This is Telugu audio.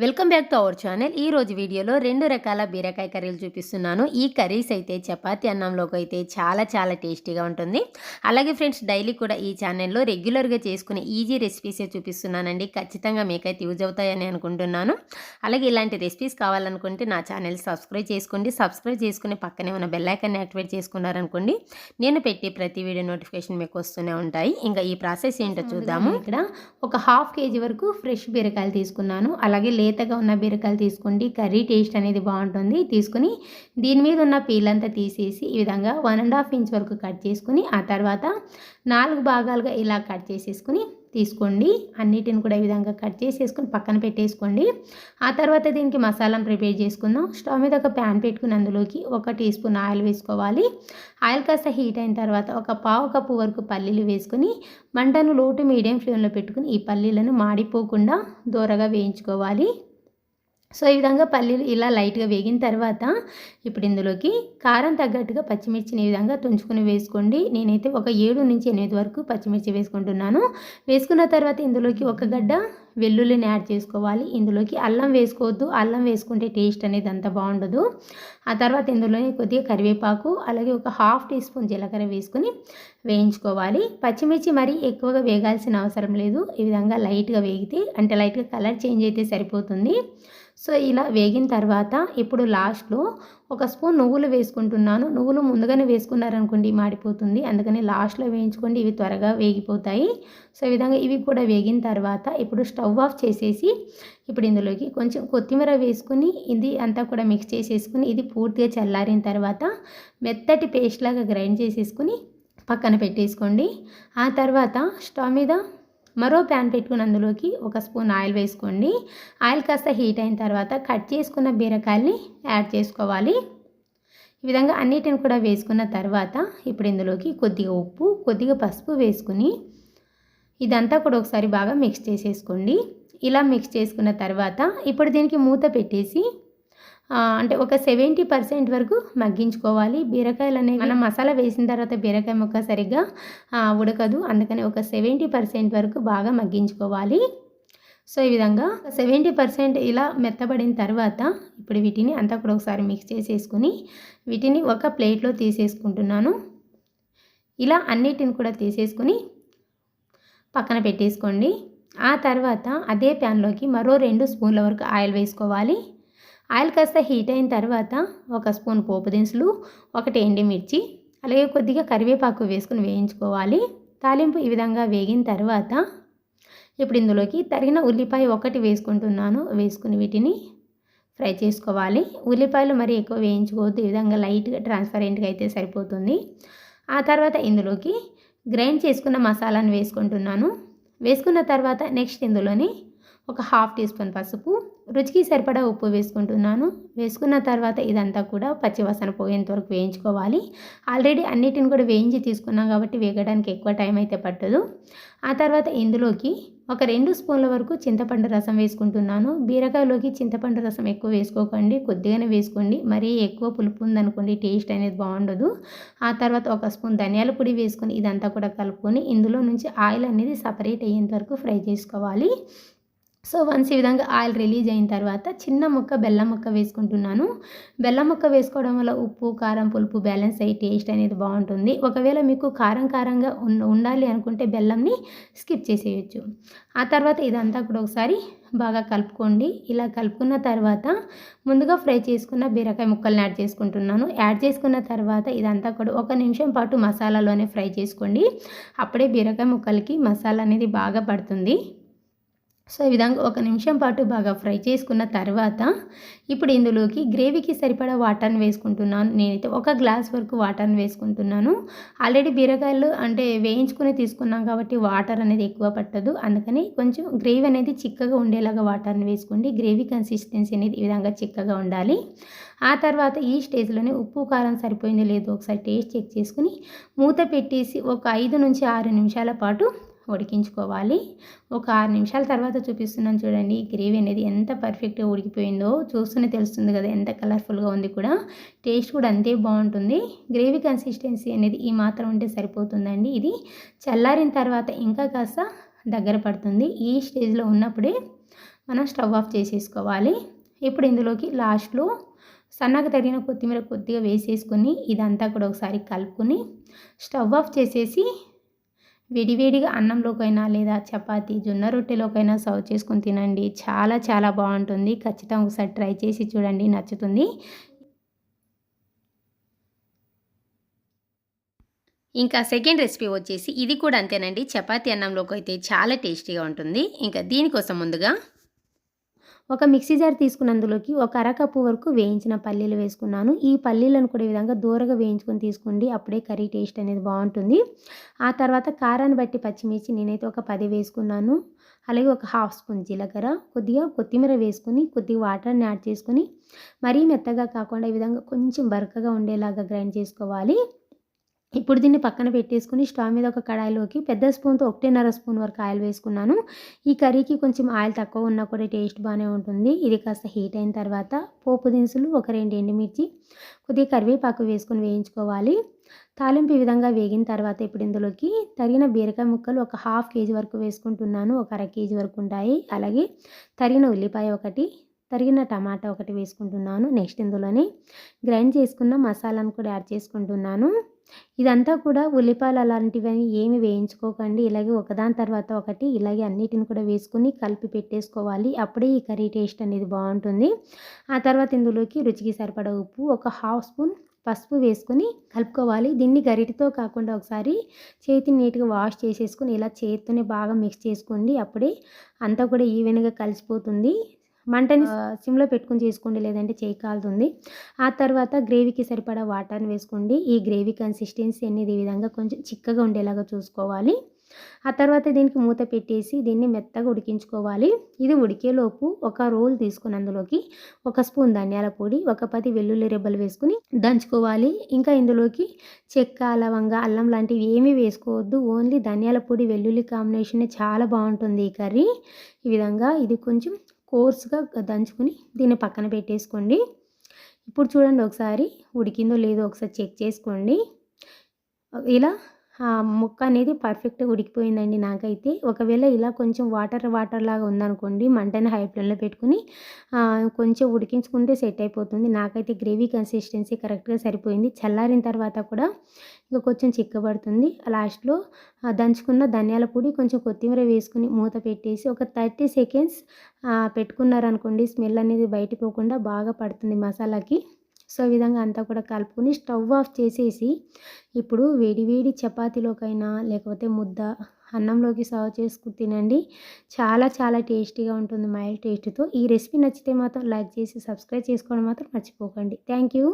Welcome back to our channel. ఈ రోజు వీడియోలో రెండు రకాల బీరకాయ కర్రీలు చూపిస్తున్నాను. ఈ కర్రీస్ అయితే చపాతీ అన్నంలోకి అయితే చాలా చాలా టేస్టీగా ఉంటుంది. అలాగే ఫ్రెండ్స్ డైలీ కూడా ఈ ఛానల్లో రెగ్యులర్గా చేసుకునే ఈజీ రెసిపీసే చూపిస్తున్నానండి. ఖచ్చితంగా మీకైతే యూజ్ అవుతాయని అనుకుంటున్నాను. అలాగే ఇలాంటి రెసిపీస్ కావాలనుకుంటే నా ఛానల్ సబ్స్క్రైబ్ చేసుకోండి. సబ్స్క్రైబ్ చేసుకుని పక్కనే ఉన్న బెల్ ఐకాన్ని యాక్టివేట్ చేసుకున్నారనుకోండి నేను పెట్టే ప్రతి వీడియో నోటిఫికేషన్ మీకు వస్తూనే ఉంటాయి. ఇంకా ఈ ప్రాసెస్ ఏంటో చూద్దాము. ఇక్కడ ఒక హాఫ్ కేజీ వరకు ఫ్రెష్ బీరకాయలు తీసుకున్నాను. అలాగే లేతగా ఉన్న బీరకాయలు తీసుకోండి. కర్రీ టేస్ట్ అనేది బాగుంటుంది. తీసుకుని దీని మీద ఉన్న పీల్ అంతా తీసేసి ఈ విధంగా వన్ అండ్ హాఫ్ ఇంచ్ వరకు కట్ చేసుకుని ఆ తర్వాత నాలుగు భాగాలుగా ఇలా కట్ చేసేసుకుని తీసుకోండి. అన్నిటిని కూడా ఈ విధంగా కట్ చేసేసుకొని పక్కన పెట్టేసుకోండి. ఆ తర్వాత దీనికి మసాలాను ప్రిపేర్ చేసుకుందాం. స్టవ్ మీద ఒక ప్యాన్ పెట్టుకుని అందులోకి ఒక టీ స్పూన్ ఆయిల్ వేసుకోవాలి. ఆయిల్ కాస్త హీట్ అయిన తర్వాత ఒక పావు కప్పు వరకు పల్లీలు వేసుకుని మంటను లోటు మీడియం ఫ్లేమ్లో పెట్టుకుని ఈ పల్లీలను మాడిపోకుండా దూరగా వేయించుకోవాలి. సో ఈ విధంగా పల్లీలు ఇలా లైట్గా వేగిన తర్వాత ఇప్పుడు ఇందులోకి కారం తగ్గట్టుగా పచ్చిమిర్చిని ఈ విధంగా తుంచుకుని వేసుకోండి. నేనైతే ఒక ఏడు నుంచి ఎనిమిది వరకు పచ్చిమిర్చి వేసుకుంటున్నాను. వేసుకున్న తర్వాత ఇందులోకి ఒక గడ్డ వెల్లుల్లిని యాడ్ చేసుకోవాలి. ఇందులోకి అల్లం వేసుకోవద్దు. అల్లం వేసుకుంటే టేస్ట్ అనేది అంత బాగుండదు. ఆ తర్వాత ఇందులోనే కొద్దిగా కరివేపాకు అలాగే ఒక హాఫ్ టీ స్పూన్ జీలకర్ర వేసుకొని వేయించుకోవాలి. పచ్చిమిర్చి మరీ ఎక్కువగా వేగాల్సిన అవసరం లేదు. ఈ విధంగా లైట్గా వేగితే అంటే లైట్గా కలర్ చేంజ్ అయితే సరిపోతుంది. సో ఇలా వేగిన తర్వాత ఇప్పుడు లాస్ట్లో ఒక స్పూన్ నువ్వులు వేసుకుంటున్నాను. నువ్వులు ముందుగానే వేసుకున్నారనుకోండి మాడిపోతుంది. అందుకని లాస్ట్లో వేయించుకోండి. ఇవి త్వరగా వేగిపోతాయి. సో ఈ విధంగా ఇవి కూడా వేగిన తర్వాత ఇప్పుడు స్టవ్ ఆఫ్ చేసేసి ఇప్పుడు ఇందులోకి కొంచెం కొత్తిమీర వేసుకుని ఇది అంతా కూడా మిక్స్ చేసేసుకుని ఇది పూర్తిగా చల్లారిన తర్వాత మెత్తటి పేస్ట్ లాగా గ్రైండ్ చేసేసుకుని పక్కన పెట్టేసుకోండి. ఆ తర్వాత స్టవ్ మీద మరో ప్యాన్ పెట్టుకుని అందులోకి ఒక స్పూన్ ఆయిల్ వేసుకోండి. ఆయిల్ కాస్త హీట్ అయిన తర్వాత కట్ చేసుకున్న బీరకాయల్ని యాడ్ చేసుకోవాలి. ఈ విధంగా అన్నిటిని కూడా వేసుకున్న తర్వాత ఇప్పుడు ఇందులోకి కొద్దిగా ఉప్పు కొద్దిగా పసుపు వేసుకుని ఇదంతా కూడా ఒకసారి బాగా మిక్స్ చేసేసుకోండి. ఇలా మిక్స్ చేసుకున్న తర్వాత ఇప్పుడు దీనికి మూత పెట్టేసి అంటే ఒక సెవెంటీ పర్సెంట్ వరకు మగ్గించుకోవాలి. బీరకాయలు అనేవి మనం మసాలా వేసిన తర్వాత బీరకాయ ముక్క సరిగ్గా ఉడకదు. అందుకని ఒక సెవెంటీ పర్సెంట్ వరకు బాగా మగ్గించుకోవాలి. సో ఈ విధంగా సెవెంటీ పర్సెంట్ ఇలా మెత్తబడిన తర్వాత ఇప్పుడు వీటిని అంతా కూడా ఒకసారి మిక్స్ చేసేసుకుని వీటిని ఒక ప్లేట్లో తీసేసుకుంటున్నాను. ఇలా అన్నిటిని కూడా తీసేసుకుని పక్కన పెట్టేసుకోండి. ఆ తర్వాత అదే ప్యాన్లోకి మరో రెండు స్పూన్ల వరకు ఆయిల్ వేసుకోవాలి. ఆయిల్ కాస్త హీట్ అయిన తర్వాత ఒక స్పూన్ పోపు దినుసులు ఒకటి ఎండిమిర్చి అలాగే కొద్దిగా కరివేపాకు వేసుకుని వేయించుకోవాలి. తాలింపు ఈ విధంగా వేగిన తర్వాత ఇప్పుడు ఇందులోకి తరిగిన ఉల్లిపాయ ఒకటి వేసుకుంటున్నాను. వేసుకుని వీటిని ఫ్రై చేసుకోవాలి. ఉల్లిపాయలు మరి ఎక్కువ వేయించుకోవద్దు. ఈ విధంగా లైట్గా ట్రాన్స్పరెంట్గా అయితే సరిపోతుంది. ఆ తర్వాత ఇందులోకి గ్రైండ్ చేసుకున్న మసాలాను వేసుకుంటున్నాను. వేసుకున్న తర్వాత నెక్స్ట్ ఇందులోని ఒక హాఫ్ టీ స్పూన్ పసుపు రుచికి సరిపడా ఉప్పు వేసుకుంటున్నాను. వేసుకున్న తర్వాత ఇదంతా కూడా పచ్చివాసన పోయేంత వరకు వేయించుకోవాలి. ఆల్రెడీ అన్నిటిని కూడా వేయించి తీసుకున్నాం కాబట్టి వేగడానికి ఎక్కువ టైం అయితే పట్టదు. ఆ తర్వాత ఇందులోకి ఒక రెండు స్పూన్ల వరకు చింతపండు రసం వేసుకుంటున్నాను. బీరకాయలోకి చింతపండు రసం ఎక్కువ వేసుకోకండి. కొద్దిగానే వేసుకోండి. మరీ ఎక్కువ పులుపు ఉందనుకోండి టేస్ట్ అనేది బాగుండదు. ఆ తర్వాత ఒక స్పూన్ ధనియాల పొడి వేసుకొని ఇదంతా కూడా కలుపుకొని ఇందులో నుంచి ఆయిల్ అనేది సపరేట్ అయ్యేంత వరకు ఫ్రై చేసుకోవాలి. సో వన్స్ ఈ విధంగా ఆయిల్ రిలీజ్ అయిన తర్వాత చిన్న ముక్క బెల్లం ముక్క వేసుకుంటున్నాను. బెల్లం ముక్క వేసుకోవడం వల్ల ఉప్పు కారం పులుపు బ్యాలెన్స్ అయ్యి టేస్ట్ అనేది బాగుంటుంది. ఒకవేళ మీకు కారం కారంగా ఉండాలి అనుకుంటే బెల్లంని స్కిప్ చేసేయచ్చు. ఆ తర్వాత ఇదంతా కూడా ఒకసారి బాగా కలుపుకోండి. ఇలా కలుపుకున్న తర్వాత ముందుగా ఫ్రై చేసుకున్న బీరకాయ ముక్కల్ని యాడ్ చేసుకుంటున్నాను. యాడ్ చేసుకున్న తర్వాత ఇదంతా కూడా ఒక నిమిషం పాటు మసాలాలోనే ఫ్రై చేసుకోండి. అప్పుడే బీరకాయ ముక్కలకి మసాలా అనేది బాగా పడుతుంది. సో ఈ విధంగా ఒక నిమిషం పాటు బాగా ఫ్రై చేసుకున్న తర్వాత ఇప్పుడు ఇందులోకి గ్రేవీకి సరిపడా వాటర్ని వేసుకుంటున్నాను. నేనైతే ఒక గ్లాస్ వరకు వాటర్ని వేసుకుంటున్నాను. ఆల్రెడీ బీరకాయలు అంటే వేయించుకుని తీసుకున్నాం కాబట్టి వాటర్ అనేది ఎక్కువ పట్టదు. అందుకని కొంచెం గ్రేవీ అనేది చిక్కగా ఉండేలాగా వాటర్ని వేసుకోండి. గ్రేవీ కన్సిస్టెన్సీ అనేది ఈ విధంగా చిక్కగా ఉండాలి. ఆ తర్వాత ఈ స్టేజ్లోనే ఉప్పు కారం సరిపోయిందో లేదో ఒకసారి టేస్ట్ చెక్ చేసుకుని మూత పెట్టేసి ఒక ఐదు నుంచి ఆరు నిమిషాల పాటు ఉడికించుకోవాలి. ఒక ఆరు నిమిషాల తర్వాత చూపిస్తున్నాను చూడండి గ్రేవీ అనేది ఎంత పర్ఫెక్ట్గా ఉడికిపోయిందో. చూస్తూనే తెలుస్తుంది కదా ఎంత కలర్ఫుల్గా ఉంది కూడా. టేస్ట్ కూడా అంతే బాగుంటుంది. గ్రేవీ కన్సిస్టెన్సీ అనేది ఈ మాత్రం ఉంటే సరిపోతుందండి. ఇది చల్లారిన తర్వాత ఇంకా కాస్త దగ్గర పడుతుంది. ఈ స్టేజ్లో ఉన్నప్పుడే మనం స్టవ్ ఆఫ్ చేసేసుకోవాలి. ఇప్పుడు ఇందులోకి లాస్ట్లో సన్నగా తగిన కొత్తిమీర కొద్దిగా వేసేసుకొని ఇదంతా కూడా ఒకసారి కలుపుకొని స్టవ్ ఆఫ్ చేసేసి వేడివేడిగా అన్నంలోకైనా లేదా చపాతీ జొన్న రొట్టెలోకైనా సర్వ్ చేసుకొని తినండి. చాలా చాలా బాగుంటుంది. ఖచ్చితంగా ఒకసారి ట్రై చేసి చూడండి. నచ్చుతుంది. ఇంకా సెకండ్ రెసిపీ వచ్చేసి ఇది కూడా అంతేనండి. చపాతీ అన్నంలోకి అయితే చాలా టేస్టీగా ఉంటుంది. ఇంకా దీనికోసం ముందుగా ఒక మిక్సీ జార్ తీసుకున్నందులోకి ఒక అరకప్పు వరకు వేయించిన పల్లీలు వేసుకున్నాను. ఈ పల్లీలను కూడా ఈ విధంగా దూరగా వేయించుకొని తీసుకోండి. అప్పుడే కర్రీ టేస్ట్ అనేది బాగుంటుంది. ఆ తర్వాత కారాన్ని బట్టి పచ్చిమిర్చి నేనైతే ఒక పది వేసుకున్నాను. అలాగే ఒక హాఫ్ స్పూన్ జీలకర్ర కొద్దిగా కొత్తిమీర వేసుకొని కొద్దిగా వాటర్ని యాడ్ చేసుకొని మరీ మెత్తగా కాకుండా ఈ విధంగా కొంచెం బరకగా ఉండేలాగా గ్రైండ్ చేసుకోవాలి. ఇప్పుడు దీన్ని పక్కన పెట్టేసుకుని స్టవ్ మీద ఒక కడాయిలోకి పెద్ద స్పూన్తో ఒకటిన్నర స్పూన్ వరకు ఆయిల్ వేసుకున్నాను. ఈ కర్రీకి కొంచెం ఆయిల్ తక్కువ ఉన్నా కూడా టేస్ట్ బాగానే ఉంటుంది. ఇది కాస్త హీట్ అయిన తర్వాత పోపు దినుసులు ఒక రెండు ఎండుమిర్చి కొద్దిగా కరివేపాకు వేసుకొని వేయించుకోవాలి. తాలింపు ఈ విధంగా వేగిన తర్వాత ఇప్పుడు ఇందులోకి తరిగిన బీరకాయ ముక్కలు ఒక హాఫ్ కేజీ వరకు వేసుకుంటున్నాను. ఒక అర కేజీ వరకు ఉంటాయి. అలాగే తరిగిన ఉల్లిపాయ ఒకటి తరిగిన టమాటా ఒకటి వేసుకుంటున్నాను. నెక్స్ట్ ఇందులోనే గ్రైండ్ చేసుకున్న మసాలాను కూడా యాడ్ చేసుకుంటున్నాను. ఇదంతా కూడా ఉల్లిపాయలు అలాంటివన్నీ ఏమి వేయించుకోకండి. ఇలాగే ఒకదాని తర్వాత ఒకటి ఇలాగే అన్నిటిని కూడా వేసుకుని కలిపి పెట్టేసుకోవాలి. అప్పుడే ఈ కర్రీ టేస్ట్ అనేది బాగుంటుంది. ఆ తర్వాత ఇందులోకి రుచికి సరిపడా ఉప్పు ఒక హాఫ్ స్పూన్ పసుపు వేసుకొని కలుపుకోవాలి. దీన్ని గరిటితో కాకుండా ఒకసారి చేతిని నీట్గా వాష్ చేసేసుకొని ఇలా చేతితోనే బాగా మిక్స్ చేసుకోండి. అప్పుడే అంతా కూడా ఈవెన్గా కలిసిపోతుంది. మంటని సిమ్లో పెట్టుకుని చేసుకోండి లేదంటే చేయి కాలుతుంది. ఆ తర్వాత గ్రేవీకి సరిపడా వాటర్ని వేసుకోండి. ఈ గ్రేవీ కన్సిస్టెన్సీ అనేది ఈ విధంగా కొంచెం చిక్కగా ఉండేలాగా చూసుకోవాలి. ఆ తర్వాత దీనికి మూత పెట్టేసి దీన్ని మెత్తగా ఉడికించుకోవాలి. ఇది ఉడికేలోపు ఒక రోల్ తీసుకుని అందులోకి ఒక స్పూన్ ధనియాల పొడి ఒక పది వెల్లుల్లి రెబ్బలు వేసుకుని దంచుకోవాలి. ఇంకా ఇందులోకి చెక్క లవంగ అల్లం లాంటివి ఏమీ వేసుకోవద్దు. ఓన్లీ ధనియాల పొడి వెల్లుల్లి కాంబినేషన్ చాలా బాగుంటుంది ఈ కర్రీ. ఈ విధంగా ఇది కొంచెం కోర్స్గా దంచుకొని దీన్ని పక్కన పెట్టేసుకోండి. ఇప్పుడు చూడండి ఒకసారి ఉడికిందో లేదో ఒకసారి చెక్ చేసుకోండి. ఇలా ముక్క అనేది పర్ఫెక్ట్గా ఉడికిపోయిందండి నాకైతే. ఒకవేళ ఇలా కొంచెం వాటర్ వాటర్ లాగా ఉందనుకోండి మంటని హై ఫ్లేమ్లో పెట్టుకుని కొంచెం ఉడికించుకుంటే సెట్ అయిపోతుంది. నాకైతే గ్రేవీ కన్సిస్టెన్సీ కరెక్ట్గా సరిపోయింది. చల్లారిన తర్వాత కూడా ఇంకా కొంచెం చిక్కబడుతుంది. లాస్ట్లో దంచుకున్న ధనియాల పొడి కొంచెం కొత్తిమీర వేసుకుని మూత పెట్టేసి ఒక థర్టీ సెకండ్స్ పెట్టుకున్నారనుకోండి స్మెల్ అనేది బయటిపోకుండా బాగా పడుతుంది మసాలాకి. సో ఈ విధంగా అంతా కూడా కలుపుకొని స్టవ్ ఆఫ్ చేసేసి ఇప్పుడు వేడివేడి చపాతీలోకైనా లేకపోతే ముద్ద అన్నంలోకి సర్వ్ చేసుకుని తినండి. చాలా చాలా టేస్టీగా ఉంటుంది మైల్డ్ టేస్ట్తో. ఈ రెసిపీ నచ్చితే మాత్రం లైక్ చేసి సబ్స్క్రైబ్ చేసుకోవడం మాత్రం మర్చిపోకండి. Thank you.